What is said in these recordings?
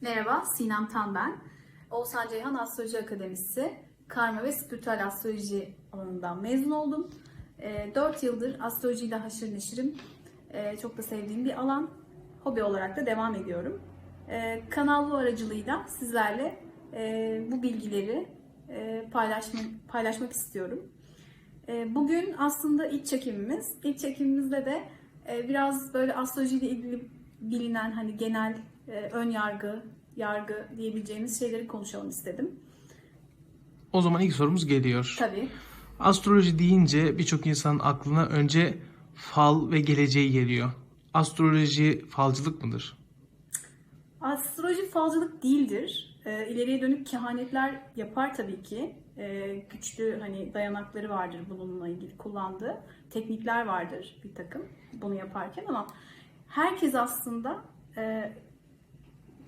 Merhaba, Sinem Tan ben. Oğuzhan Ceyhan Astroloji Akademisi Karma ve Spiritüel Astroloji alanından mezun oldum. 4 yıldır astrolojiyle haşır neşirim. Ee, Çok da sevdiğim bir alan. Hobi olarak da devam ediyorum. Ee, Kanal bu aracılığıyla sizlerle e, bu bilgileri e, paylaşmak, paylaşmak istiyorum. Ee, Bugün aslında ilk çekimimiz. İlk çekimimizde de e, biraz böyle astrolojiyle ilgili bilinen hani genel ön yargı, yargı diyebileceğimiz şeyleri konuşalım istedim. O zaman ilk sorumuz geliyor. Tabii. Astroloji deyince birçok insanın aklına önce fal ve geleceği geliyor. Astroloji falcılık mıdır? Astroloji falcılık değildir. E, ileriye dönük kehanetler yapar tabii ki. E, güçlü hani dayanakları vardır bununla ilgili kullandığı. Teknikler vardır bir takım bunu yaparken ama herkes aslında e,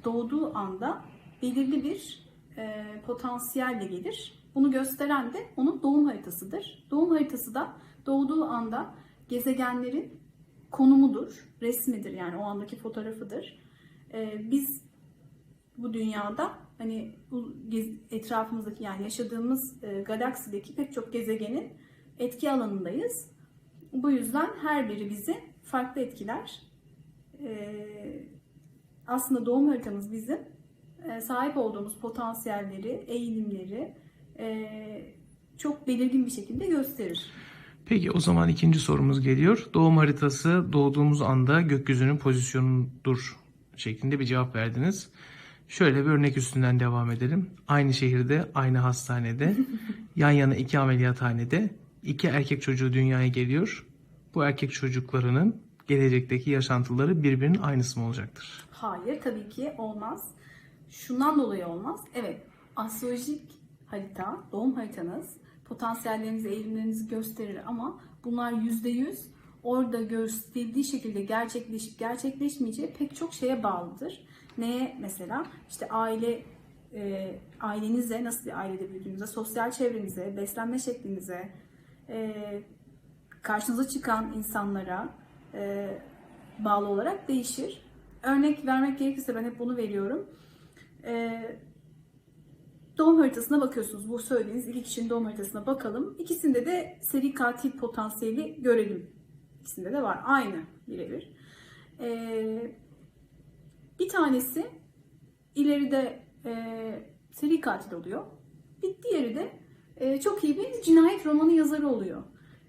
doğduğu anda belirli bir e, potansiyelle gelir. Bunu gösteren de onun doğum haritasıdır. Doğum haritası da doğduğu anda gezegenlerin konumudur, resmidir yani o andaki fotoğrafıdır. E, biz bu dünyada hani bu etrafımızdaki yani yaşadığımız e, galaksideki pek çok gezegenin etki alanındayız. Bu yüzden her biri bizi farklı etkiler. E, aslında doğum haritamız bizim e, sahip olduğumuz potansiyelleri, eğilimleri e, çok belirgin bir şekilde gösterir. Peki o zaman ikinci sorumuz geliyor. Doğum haritası doğduğumuz anda gökyüzünün pozisyonudur şeklinde bir cevap verdiniz. Şöyle bir örnek üstünden devam edelim. Aynı şehirde, aynı hastanede, yan yana iki ameliyathanede iki erkek çocuğu dünyaya geliyor. Bu erkek çocuklarının gelecekteki yaşantıları birbirinin aynısı mı olacaktır? Hayır tabii ki olmaz. Şundan dolayı olmaz. Evet astrolojik harita, doğum haritanız potansiyellerinizi, eğilimlerinizi gösterir ama bunlar yüzde yüz orada gösterdiği şekilde gerçekleşip gerçekleşmeyeceği pek çok şeye bağlıdır. Neye mesela? İşte aile e, ailenize, nasıl bir ailede büyüdüğünüze, sosyal çevrenize, beslenme şeklinize, e, karşınıza çıkan insanlara e, bağlı olarak değişir. Örnek vermek gerekirse ben hep bunu veriyorum. E, doğum haritasına bakıyorsunuz. Bu söylediğiniz iki kişinin doğum haritasına bakalım. İkisinde de seri katil potansiyeli görelim. İkisinde de var. Aynı birebir. E, bir tanesi ileride e, seri katil oluyor. Bir diğeri de e, çok iyi bir cinayet romanı yazarı oluyor.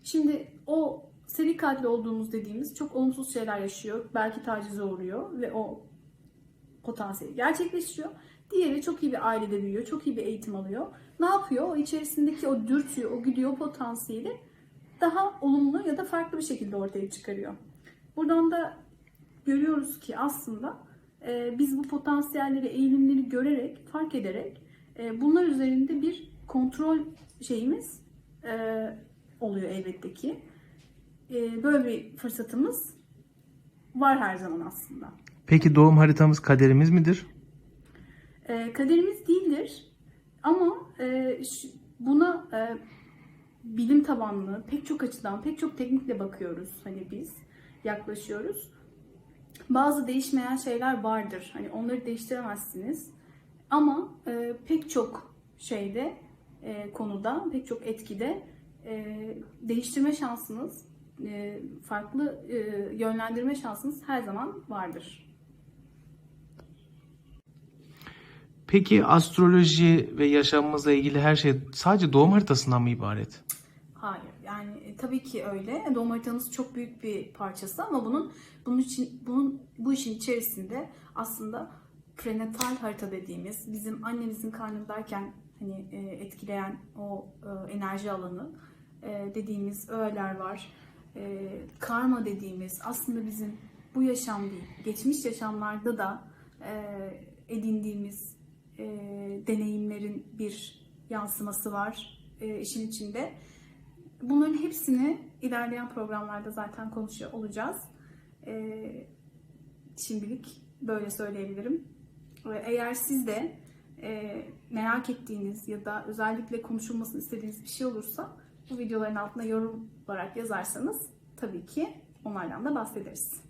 Şimdi o seri katil olduğumuz dediğimiz çok olumsuz şeyler yaşıyor. Belki tacize uğruyor ve o potansiyeli gerçekleşiyor. Diğeri çok iyi bir ailede büyüyor, çok iyi bir eğitim alıyor. Ne yapıyor? O içerisindeki o dürtüyü, o güdüyü, o potansiyeli daha olumlu ya da farklı bir şekilde ortaya çıkarıyor. Buradan da görüyoruz ki aslında e, biz bu potansiyelleri, eğilimleri görerek, fark ederek e, bunlar üzerinde bir kontrol şeyimiz e, oluyor elbette ki. E, böyle bir fırsatımız var her zaman aslında. Peki doğum haritamız kaderimiz midir? E, kaderimiz değildir ama e, şu- buna e, bilim tabanlı pek çok açıdan pek çok teknikle bakıyoruz hani biz yaklaşıyoruz. Bazı değişmeyen şeyler vardır. Hani onları değiştiremezsiniz. Ama e, pek çok şeyde e, konuda, pek çok etkide e, değiştirme şansınız, farklı e, yönlendirme şansınız her zaman vardır. Peki astroloji ve yaşamımızla ilgili her şey sadece doğum haritasından mı ibaret? Hayır. Yani e, tabii ki öyle. Doğum haritanız çok büyük bir parçası ama bunun bunun için bunun bu işin içerisinde aslında prenatal harita dediğimiz bizim annemizin karnındayken hani e, etkileyen o e, enerji alanı e, dediğimiz öğeler var. E, karma dediğimiz aslında bizim bu yaşam değil, geçmiş yaşamlarda da e, edindiğimiz e, deneyimlerin bir yansıması var e, işin içinde. Bunların hepsini ilerleyen programlarda zaten konuşuyor olacağız. Ee, şimdilik böyle söyleyebilirim. Eğer siz de e, merak ettiğiniz ya da özellikle konuşulmasını istediğiniz bir şey olursa bu videoların altına yorum olarak yazarsanız tabii ki onlardan da bahsederiz.